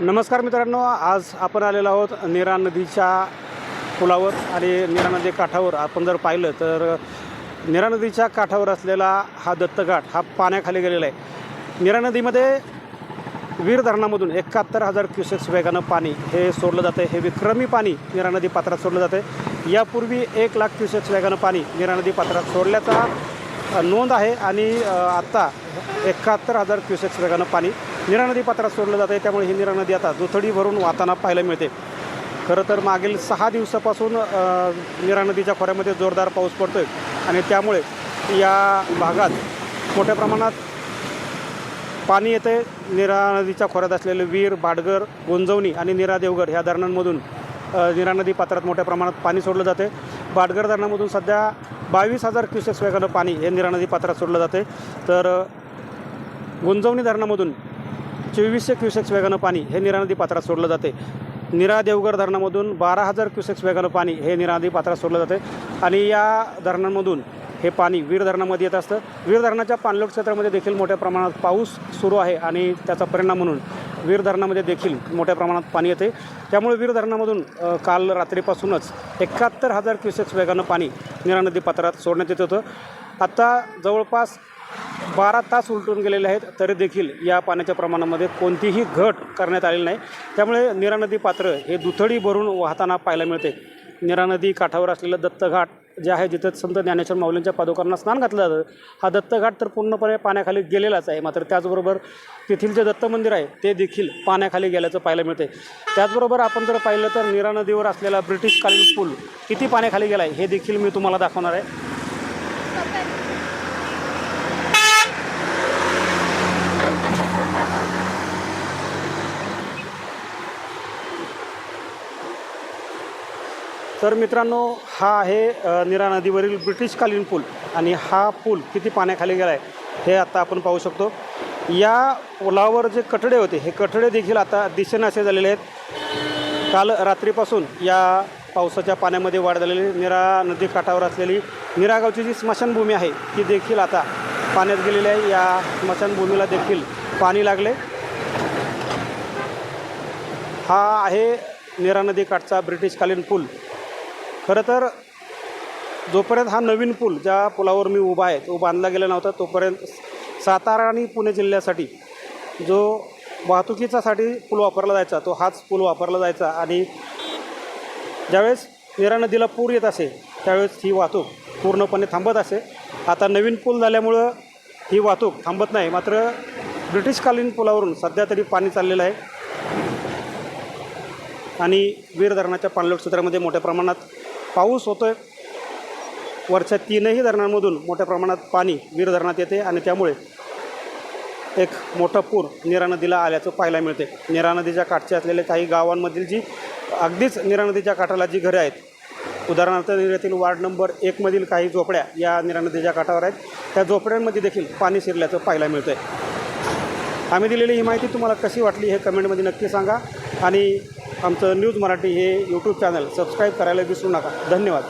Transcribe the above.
नमस्कार मित्रांनो आज आपण आलेलो आहोत नीरा नदीच्या पुलावर आणि नीरा नदी काठावर. आपण जर पाहिलं तर नीरा नदीच्या काठावर असलेला हा दत्तघाट हा पाण्याखाली गेलेला आहे. नीरा नदीमध्ये वीर धरणामधून एकाहत्तर हजार क्युसेक्स वेगानं पाणी हे सोडलं जातं हे विक्रमी पाणी नीरा नदी पात्रात सोडलं जातं आहे यापूर्वी एक लाख क्युसेक्स वेगानं पाणी नीरा नदी पात्रात सोडल्याचा नोंद आहे आणि आत्ता एकाहत्तर हजार क्युसेक्स वेगानं पाणी निरा नदी पात्रात सोडलं जातं आहे. त्यामुळे ही निरा नदी आता दुथडी भरून वाहताना पाहायला मिळते. खरं तर मागील सहा दिवसापासून निरा नदीच्या खोऱ्यामध्ये जोरदार पाऊस पडतो आहे आणि त्यामुळे या भागात मोठ्या प्रमाणात पाणी येते निरा नदीच्या खोऱ्यात असलेले वीर बाडगर गोंजवणी आणि निरा देवगड ह्या धरणांमधून निरा नदी पात्रात मोठ्या प्रमाणात पाणी सोडलं जाते बाडगर धरणामधून सध्या बावीस हजार क्युसेक्स वेगानं पाणी हे निरा नदी पात्रात सोडलं जाते. तर गुंजवणी धरणामधून चोवीसशे क्युसेक्स वेगानं पाणी हे निरा नदी पात्रात सोडलं जाते. निरा देवगड धरणामधून बारा हजार क्युसेक्स वेगानं पाणी हे निरा नदी पात्रात सोडलं जाते. आणि या धरणांमधून हे पाणी वीर धरणामध्ये येत असतं. वीर धरणाच्या पाणलोट क्षेत्रामध्ये देखील मोठ्या प्रमाणात पाऊस सुरू आहे आणि त्याचा परिणाम म्हणून वीर धरणामध्ये देखील मोठ्या प्रमाणात पाणी येते. त्यामुळे वीर धरणामधून काल रात्रीपासूनच एकाहत्तर हजार क्युसेक्स वेगानं पाणी निरा नदी पात्रात सोडण्यात येत होतं. आत्ता जवळपास बारा तास उलटून गेलेले आहेत तरी देखील या पाण्याच्या प्रमाणामध्ये कोणतीही घट करण्यात आलेली नाही. त्यामुळे निरा नदी पात्र हे दुथडी भरून वाहताना पाहायला मिळते. निरा नदी काठावर असलेलं दत्तघाट जे आहे जिथं संत ज्ञानेश्वर माऊलींच्या पादुकांना स्नान घातलं जातं हा दत्तघाट तर पूर्णपणे पाण्याखाली गेलेलाच आहे. मात्र त्याचबरोबर तेथील जे दत्त मंदिर आहे ते देखील पाण्याखाली गेल्याचं पाहायला मिळते त्याचबरोबर आपण जर पाहिलं तर नीरा नदीवर असलेला ब्रिटिशकालीन पूल किती पाण्याखाली गेला आहे हे देखील मी तुम्हाला दाखवणार आहे. तर मित्रांनो हा आहे निरा नदीवरील ब्रिटिशकालीन पूल. आणि हा पूल किती पाण्याखाली गेला आहे हे आता आपण पाहू शकतो. या पुलावर जे कठडे होते हे कठडे देखील आता दिसेनासे झालेले आहेत. काल रात्रीपासून या पावसाच्या पाण्यामध्ये वाढ झालेली निरा नदी काठावर असलेली निरागावची जी स्मशानभूमी आहे ती देखील आता पाण्यात गेलेली आहे. या स्मशानभूमीला देखील पाणी लागले. हा आहे निरा नदी काठचा ब्रिटिशकालीन पूल. खरं तर जोपर्यंत हा नवीन पूल ज्या पुलावर मी उभा आहे तो बांधला गेला नव्हता तोपर्यंत सातारा आणि पुणे जिल्ह्यासाठी जो वाहतुकीचासाठी पूल वापरला जायचा तो हाच पूल वापरला जायचा आणि ज्यावेळेस नीरा नदीला पूर येत असे त्यावेळेस ही वाहतूक पूर्णपणे थांबत असे. आता नवीन पूल झाल्यामुळं ही वाहतूक थांबत नाही मात्र ब्रिटिशकालीन पुलावरून सध्या तरी पाणी चाललेलं आहे. आणि वीर धरणाच्या पाणलोट क्षेत्रामध्ये मोठ्या प्रमाणात पाऊस होतो आहे वरच्या तीनही धरणांमधून मोठ्या प्रमाणात पाणी वीर धरणात येते आणि त्यामुळे एक मोठा पूर निरा नदीला आल्याचं पाहायला मिळते. निरा नदीच्या काठचे असलेले काही गावांमधील जी अगदीच निरा नदीच्या काठाला जी घरे आहेत उदाहरणार्थ निर्यातील वार्ड नंबर एकमधील काही झोपड्या या निरा नदीच्या काठावर आहेत. त्या झोपड्यांमध्ये देखील पाणी शिरल्याचं पाहायला मिळतं आहे आम्ही दिलेली ही माहिती तुम्हाला कशी वाटली हे कमेंटमध्ये नक्की सांगा. आणि आमचं न्यूज मराठी हे यूट्यूब चॅनल सबस्क्राईब करायला विसरू नका. धन्यवाद.